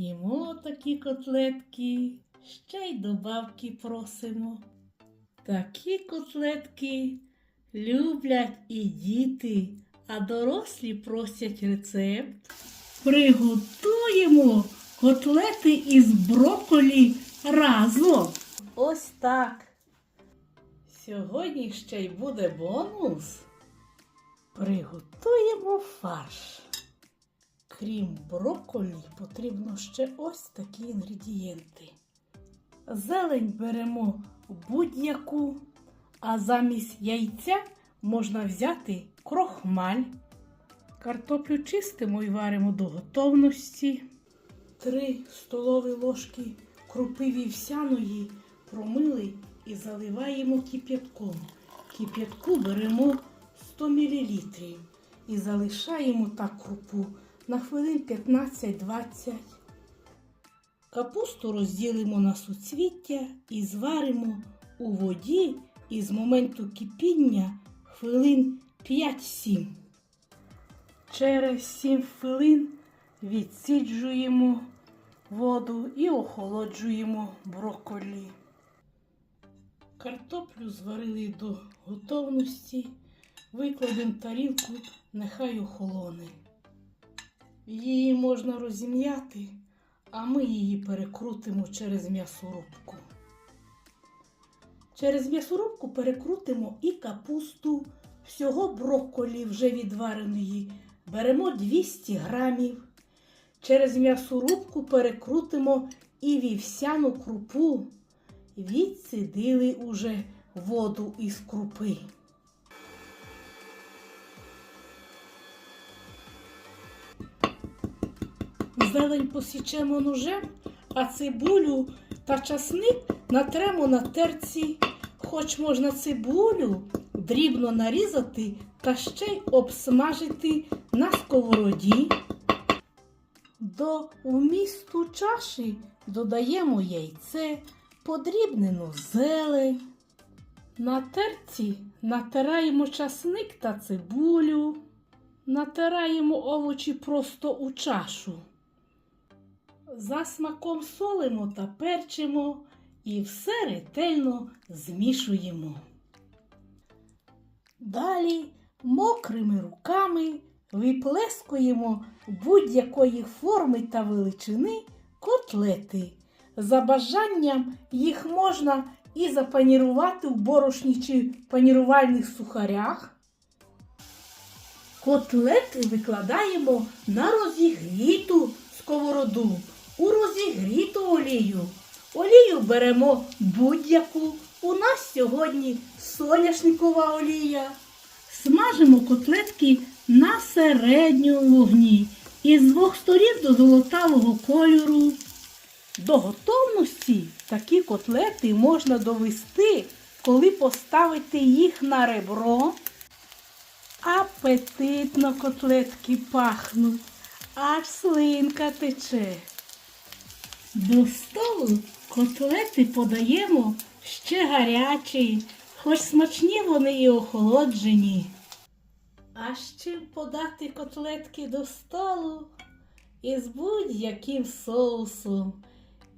Їмо такі котлетки, ще й добавки просимо. Такі котлетки люблять і діти, а дорослі просять рецепт. Приготуємо котлети із брокколі разом. Ось так. Сьогодні ще й буде бонус. Приготуємо фарш. Крім брокколі, потрібно ще ось такі інгредієнти. Зелень беремо будь-яку, а замість яйця можна взяти крохмаль. Картоплю чистимо і варимо до готовності. Три столові ложки крупи вівсяної промили і заливаємо кип'ятком. Кип'ятку беремо 100 мл і залишаємо так крупу на хвилин 15-20. Капусту розділимо на суцвіття і зваримо у воді із моменту кипіння хвилин 5-7. Через 7 хвилин відсіджуємо воду і охолоджуємо брокколі. Картоплю зварили до готовності, викладемо тарілку, нехай охолоне. Її можна розім'яти, а ми її перекрутимо через м'ясорубку. Через м'ясорубку перекрутимо і капусту, всього брокколі вже відвареної. Беремо 200 грамів. Через м'ясорубку перекрутимо і вівсяну крупу. Відсидили уже воду із крупи. Зелень посічемо ножем, а цибулю та часник натремо на терці. Хоч можна цибулю дрібно нарізати та ще й обсмажити на сковороді. До вмісту чаші додаємо яйце, подрібнену зелень. На терці натираємо часник та цибулю, натираємо овочі просто у чашу. За смаком солимо та перчимо і все ретельно змішуємо. Далі мокрими руками виплескуємо будь-якої форми та величини котлети. За бажанням їх можна і запанірувати в борошні чи панірувальних сухарях. Котлети викладаємо на розігріту сковороду, у розігріту олію. Олію беремо будь-яку. У нас сьогодні соняшникова олія. Смажимо котлетки на середньому вогні із двох сторін до золотавого кольору. До готовності такі котлети можна довести, коли поставити їх на ребро. Апетитно котлетки пахнуть, аж слинка тече. До столу котлети подаємо ще гарячі, хоч смачні вони і охолоджені. А з чим подати котлетки до столу? Із будь-яким соусом,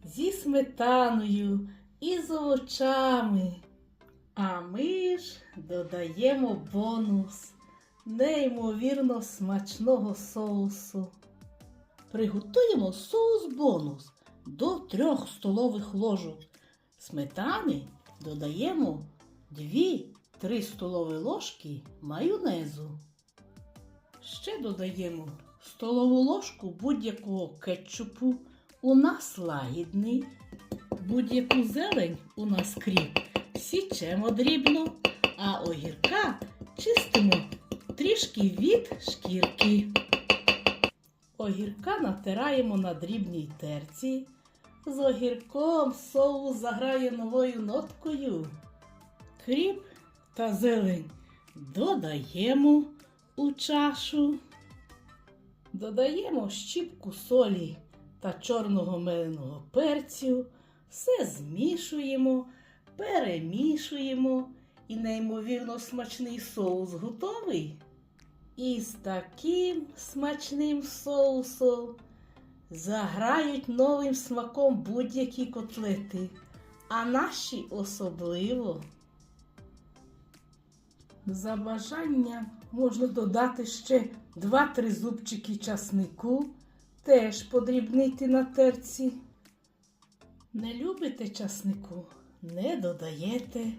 зі сметаною і з овочами. А ми ж додаємо бонус неймовірно смачного соусу. Приготуємо соус бонус до 3 столових ложок. Сметани додаємо 2-3 столові ложки майонезу. Ще додаємо столову ложку будь-якого кетчупу. У нас лагідний. Будь-яку зелень у нас кріп січемо дрібно, а огірка чистимо трішки від шкірки. Огірка натираємо на дрібній терці. З огірком соус заграє новою ноткою. Кріп та зелень додаємо у чашу. Додаємо щіпку солі та чорного меленого перцю. Все змішуємо, перемішуємо і неймовірно смачний соус готовий. І з таким смачним соусом заграють новим смаком будь-які котлети, а наші особливо. За бажанням можна додати ще 2-3 зубчики часнику, теж подрібнити на терці. Не любите часнику? Не додаєте.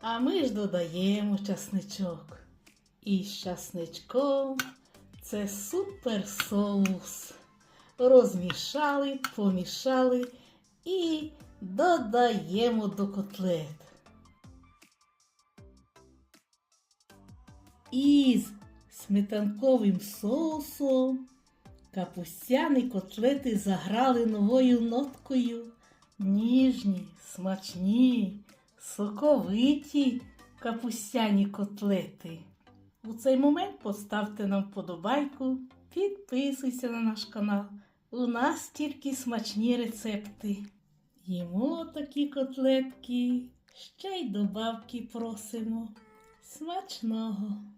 А ми ж додаємо часничок. І з це супер соус. Розмішали, помішали і додаємо до котлет. Із сметанковим соусом капустяні котлети заграли новою ноткою. Ніжні, смачні, соковиті капустяні котлети. У цей момент поставте нам вподобайку, підписуйся на наш канал. У нас тільки смачні рецепти. Їмо такі котлетки, ще й добавки просимо. Смачного!